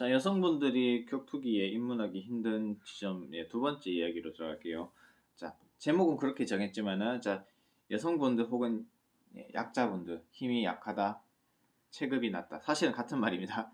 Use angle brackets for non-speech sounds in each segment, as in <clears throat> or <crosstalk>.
자, 여성분들이 격투기에 입문하기 힘든 지점의 두 번째 이야기로 들어갈게요. 자, 제목은 그렇게 정했지만은, 자, 여성분들 혹은 예, 약자분들, 힘이 약하다, 체급이 낮다. 사실은 같은 말입니다.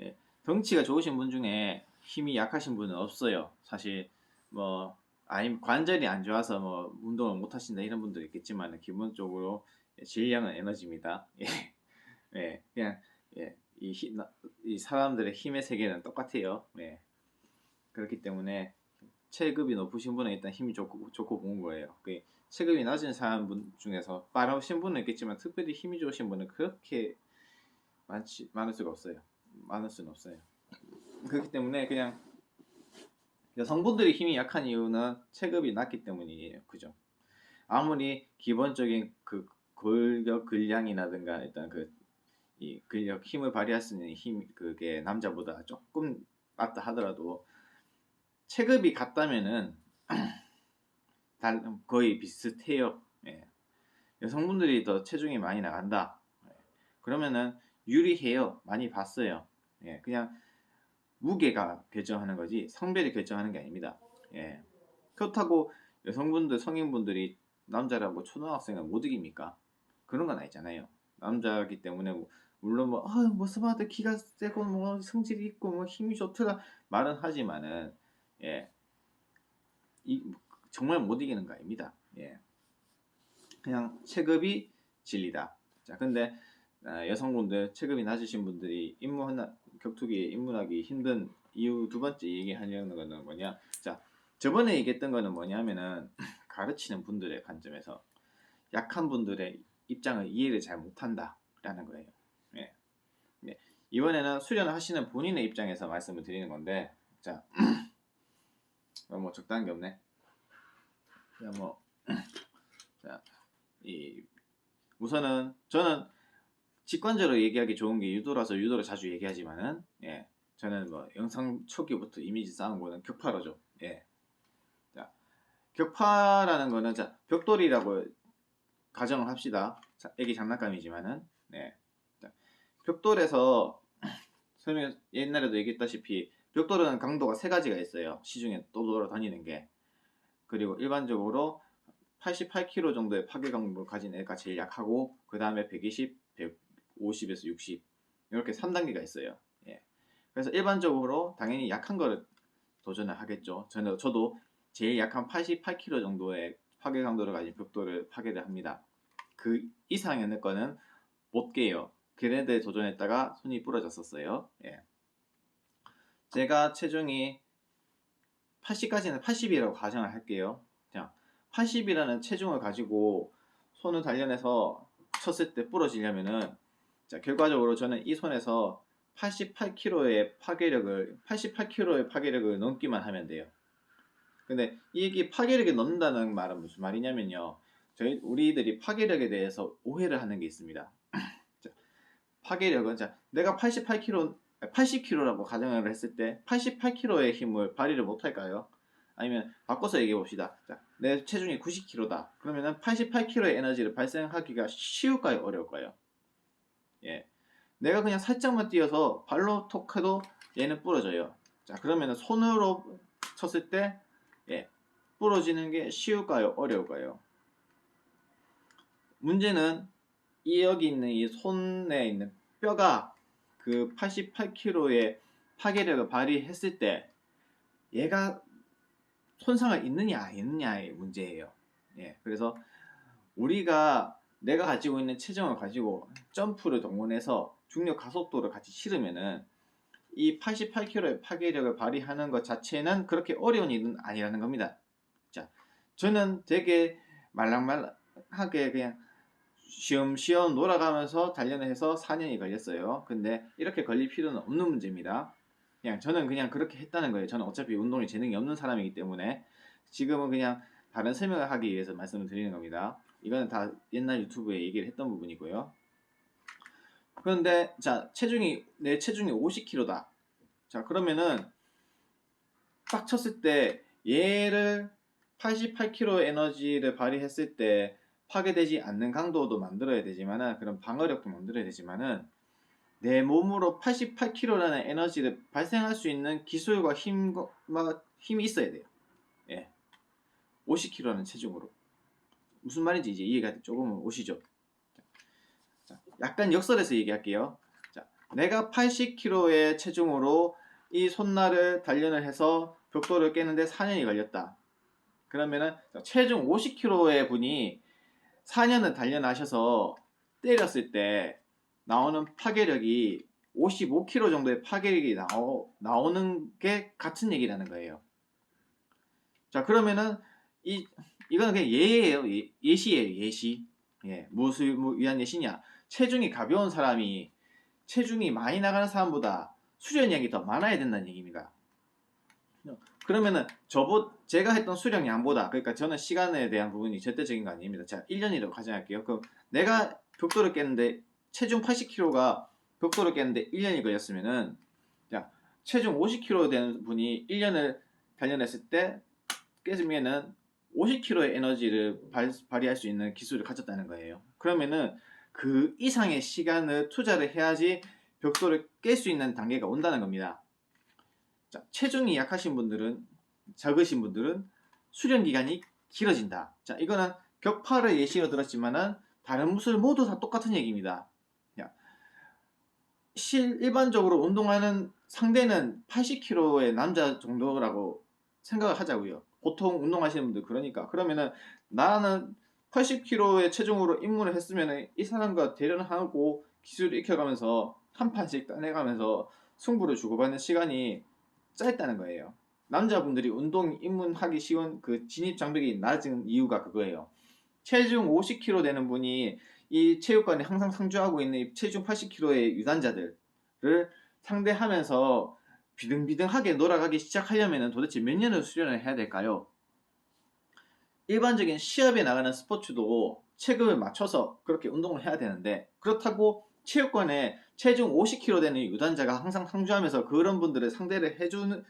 예, 덩치가 좋으신 분 중에 힘이 약하신 분은 없어요. 사실, 뭐, 아니, 관절이 안 좋아서 뭐, 운동을 못 하신다 이런 분도 있겠지만, 기본적으로 예, 질량은 에너지입니다. 예, 예, 그냥, 예, 이, 힘- 나- 이 사람들의 힘의 세계는 똑같아요. 예. 그렇기 때문에 체급이 높으신 분은 일단 힘이 좋고, 좋고 좋은 거예요. 그 체급이 낮은 사람 분 중에서 빠르신 분은 있겠지만 특별히 힘이 좋으신 분은 그렇게 많지 많을 수가 없어요. 많을 수는 없어요. 그렇기 때문에 그냥 여성분들이 힘이 약한 이유는 체급이 낮기 때문이에요. 그죠? 아무리 기본적인 그 골격 근량이라든가 일단 그 이 근력 힘을 발휘할 수 있는 힘 그게 남자보다 조금 낮다 하더라도 체급이 같다면은 <clears throat> 달- 거의 비슷해요. 예. 여성분들이 더 체중이 많이 나간다. 예. 그러면은 유리해요. 많이 봤어요. 예. 그냥 무게가 결정하는 거지 성별이 결정하는 게 아닙니다. 예. 그렇다고 여성분들 성인분들이 남자라고 초등학생을 못 이깁니까? 그런 건 아니잖아요. 남자기 때문에 뭐- 물론 뭐, 아, 뭐 스마트 키가 세고 뭐 성질이 있고 뭐 힘이 좋더라 말은 하지만은 예. 이 정말 못 이기는 거 아닙니다. 예. 그냥 체급이 진리다. 자, 근데 아, 여성분들 체급이 낮으신 분들이 입문 격투기에 입문하기 힘든 이유 두 번째 얘기하려는 거는 뭐냐? 자, 저번에 얘기했던 거는 뭐냐면은 <laughs> 가르치는 분들의 관점에서 약한 분들의 입장을 이해를 잘 못한다라는 거예요. 예. 네. 이번에는 수련을 하시는 본인의 입장에서 말씀을 드리는 건데, 자, 어, <clears throat> 뭐 적당한 게 없네. 그냥 뭐, <clears throat> 자, 이 우선은 저는 직관적으로 얘기하기 좋은 게 유도라서 유도를 자주 얘기하지만은, 예, 저는 뭐 영상 초기부터 이미지 쌓은 거는 격파로 죠. 예. 자, 격파라는 거는 자 벽돌이라고 가정을 합시다. 자, 애기 장난감이지만은, 네. 자, 벽돌에서 설명 옛날에도 얘기했다시피 벽돌은 강도가 세 가지가 있어요. 시중에 또 돌아 다니는 게. 그리고 일반적으로 88kg 정도의 파괴 강도를 가진 애가 제일 약하고 그 다음에 120, 150에서 60 이렇게 3단계가 있어요. 예. 그래서 일반적으로 당연히 약한 거를 도전을 하겠죠. 저는 저도 제일 약한 88kg 정도의 파괴 강도를 가진 벽돌을 파괴를 합니다. 그 이상의 거는 못 깨요. 걔네들 도전했다가 손이 부러졌었어요. 예. 제가 체중이 80까지는 80이라고 가정을 할게요. 자, 80이라는 체중을 가지고 손을 단련해서 쳤을 때 부러지려면은 자, 결과적으로 저는 이 손에서 88kg의 파괴력을 88kg의 파괴력을 넘기만 하면 돼요. 근데 이게 파괴력이 넘는다는 말은 무슨 말이냐면요. 저희 우리들이 파괴력에 대해서 오해를 하는 게 있습니다. 자, 파괴력은 자, 내가 88kg 80kg라고 가정을 했을 때 88kg의 힘을 발휘를 못 할까요? 아니면 바꿔서 얘기해 봅시다. 자, 내 체중이 90kg다. 그러면은 88kg의 에너지를 발생하기가 쉬울까요? 어려울까요? 예. 내가 그냥 살짝만 뛰어서 발로 톡 해도 얘는 부러져요. 자, 그러면은 손으로 쳤을 때 예. 부러지는 게 쉬울까요? 어려울까요? 문제는 이 여기 있는 이 손에 있는 뼈가 그 88kg의 파괴력을 발휘했을 때 얘가 손상을 있느냐 안 있느냐의 문제예요. 예, 그래서 우리가 내가 가지고 있는 체중을 가지고 점프를 동원해서 중력 가속도를 같이 실으면은 이 88kg의 파괴력을 발휘하는 것 자체는 그렇게 어려운 일은 아니라는 겁니다. 자, 저는 되게 말랑말랑하게 그냥 쉬엄쉬엄 놀아가면서 단련을 해서 4년이 걸렸어요. 근데 이렇게 걸릴 필요는 없는 문제입니다. 그냥 저는 그냥 그렇게 했다는 거예요. 저는 어차피 운동에 재능이 없는 사람이기 때문에 지금은 그냥 다른 설명을 하기 위해서 말씀을 드리는 겁니다. 이거는 다 옛날 유튜브에 얘기를 했던 부분이고요. 그런데 자 체중이 내 체중이 50kg다. 자 그러면은 딱 쳤을 때 얘를 88kg 에너지를 발휘했을 때 파괴되지 않는 강도도 만들어야 되지만은 그런 방어력도 만들어야 되지만은 내 몸으로 88kg라는 에너지를 발생할 수 있는 기술과 힘, 힘이 있어야 돼요. 예. 50kg는 체중으로. 무슨 말인지 이제 이해가 조금은 오시죠? 자, 약간 역설해서 얘기할게요. 자, 내가 80kg의 체중으로 이 손날을 단련을 해서 벽돌을 깨는데 4년이 걸렸다. 그러면은 체중 50kg의 분이 4년을 단련하셔서 때렸을 때 나오는 파괴력이 55kg 정도의 파괴력이 나오, 나오는 게 같은 얘기라는 거예요. 자, 그러면은 이 이거는 그냥 예예요. 예, 예시예요. 예시. 예. 무엇을 위한 예시냐? 체중이 가벼운 사람이 체중이 많이 나가는 사람보다 수련량이 더 많아야 된다는 얘기입니다. 그러면은 저보 제가 했던 수령량보다 그러니까 저는 시간에 대한 부분이 절대적인 거 아닙니다. 자, 1년이라고 가정할게요. 그럼 내가 벽돌을 깼는데 체중 80kg가 벽돌을 깼는데 1년이 걸렸으면은 자, 체중 50kg 되는 분이 1년을 단련했을 때 깨지면은 50kg의 에너지를 발, 발휘할 수 있는 기술을 가졌다는 거예요. 그러면은 그 이상의 시간을 투자를 해야지 벽돌을 깰 수 있는 단계가 온다는 겁니다. 자, 체중이 약하신 분들은 적으신 분들은 수련 기간이 길어진다. 자, 이거는 격파를 예시로 들었지만은 다른 무술 모두 다 똑같은 얘기입니다. 야, 실 일반적으로 운동하는 상대는 80kg의 남자 정도라고 생각을 하자고요. 보통 운동하시는 분들 그러니까 그러면은 나는 80kg의 체중으로 입문을 했으면 이 사람과 대련하고 기술을 익혀가면서 한 판씩 따내가면서 승부를 주고받는 시간이 짧다는 거예요. 남자분들이 운동 입문하기 쉬운 그 진입 장벽이 낮은 이유가 그거예요. 체중 50kg 되는 분이 이 체육관에 항상 상주하고 있는 체중 80kg의 유단자들을 상대하면서 비등비등하게 놀아가기 시작하려면 도대체 몇 년을 수련을 해야 될까요? 일반적인 시합에 나가는 스포츠도 체급을 맞춰서 그렇게 운동을 해야 되는데 그렇다고 체육관에 체중 50kg 되는 유단자가 항상 상주하면서 그런 분들을 상대를 해주는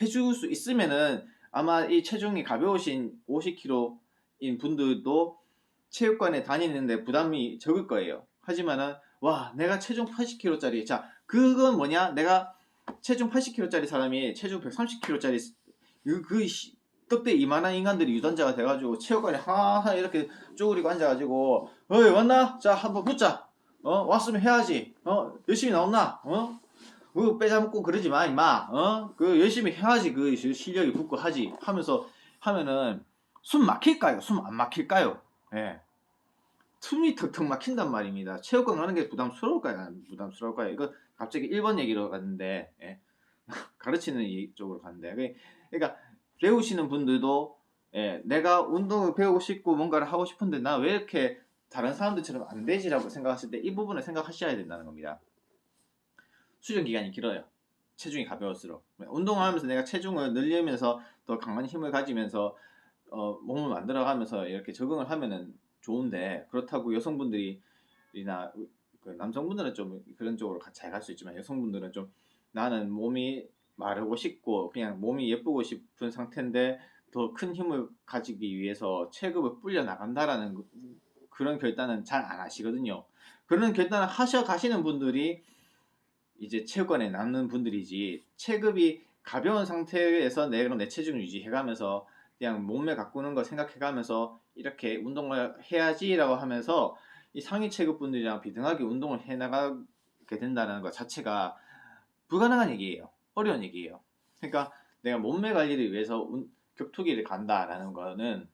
해줄 수 있으면은 아마 이 체중이 가벼우신 50kg인 분들도 체육관에 다니는데 부담이 적을 거예요. 하지만은 와 내가 체중 80kg짜리 자 그건 뭐냐 내가 체중 80kg짜리 사람이 체중 130kg짜리 그, 그 떡대 이만한 인간들이 유단자가 돼가지고 체육관에 하하 이렇게 쪼그리고 앉아가지고 어이 왔나? 자 한번 붙자 어 왔으면 해야지 어 열심히 나왔나? 어? 그 빼잡고 그러지 마 임마 어? 그 열심히 해야지 그 실력이 붙고 하지 하면서 하면은 숨 막힐까요? 숨 안 막힐까요? 예. 숨이 턱턱 막힌단 말입니다. 체육관 가는 게 부담스러울까요? 부담스러울까요? 이거 갑자기 1번 얘기로 갔는데 예. <laughs> 가르치는 쪽으로 갔는데 그러니까 배우시는 분들도 예, 내가 운동을 배우고 싶고 뭔가를 하고 싶은데 나 왜 이렇게 다른 사람들처럼 안 되지라고 생각하실 때 이 부분을 생각하셔야 된다는 겁니다. 수련 기간이 길어요. 체중이 가벼울수록 운동을 하면서 내가 체중을 늘리면서 더 강한 힘을 가지면서 어, 몸을 만들어가면서 이렇게 적응을 하면은 좋은데 그렇다고 여성분들이나 그 남성분들은 좀 그런 쪽으로 잘 갈 수 있지만 여성분들은 좀 나는 몸이 마르고 싶고 그냥 몸이 예쁘고 싶은 상태인데 더 큰 힘을 가지기 위해서 체급을 불려 나간다라는 그, 그런 결단은 잘 안 하시거든요. 그런 결단을 하셔 가시는 분들이 이제 체육관에 남는 분들이지 체급이 가벼운 상태에서 내가 내 체중을 유지해가면서 그냥 몸매 가꾸는 거 생각해가면서 이렇게 운동을 해야지라고 하면서 이 상위 체급 분들이랑 비등하게 운동을 해나가게 된다는 것 자체가 불가능한 얘기예요. 어려운 얘기예요. 그러니까 내가 몸매 관리를 위해서 격투기를 간다라는 거는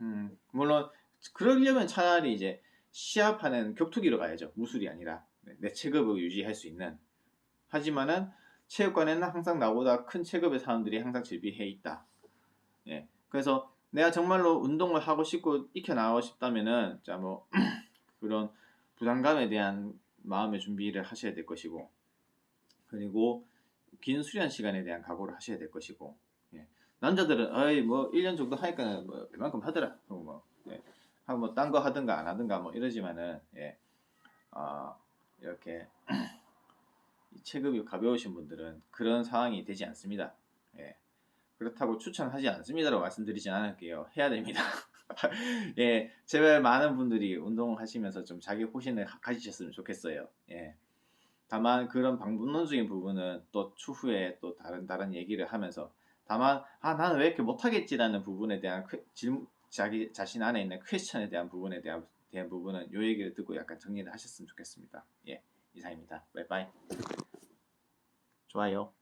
음, 물론 그러려면 차라리 이제 시합하는 격투기로 가야죠. 무술이 아니라 내 체급을 유지할 수 있는. 하지만은 체육관에는 항상 나보다 큰 체급의 사람들이 항상 즐비해 있다. 예. 그래서 내가 정말로 운동을 하고 싶고 익혀 나가고 싶다면은 자뭐 <clears throat> 그런 부담감에 대한 마음의 준비를 하셔야 될 것이고 그리고 긴 수련 시간에 대한 각오를 하셔야 될 것이고 예. 남자들은 어이 뭐 1년 정도 하니까 뭐 그만큼 하더라 뭐 예. 뭐딴 거 하든가 안 하든가 뭐 이러지만은 예. 어, 이렇게 <clears throat> 체급이 가벼우신 분들은 그런 상황이 되지 않습니다. 예. 그렇다고 추천하지 않습니다라고 말씀드리진 않을게요. 해야 됩니다. <laughs> 예, 제발 많은 분들이 운동하시면서 좀 자기 호신을 가지셨으면 좋겠어요. 예. 다만 그런 방법론적인 부분은 또 추후에 또 다른 다른 얘기를 하면서 다만 아 나는 왜 이렇게 못하겠지라는 부분에 대한 퀘- 질문 자기 자신 안에 있는 퀘스천에 대한 부분에 대한 대한 부분은 요 얘기를 듣고 약간 정리를 하셨으면 좋겠습니다. 예 이상입니다. 바이바이. 좋아요.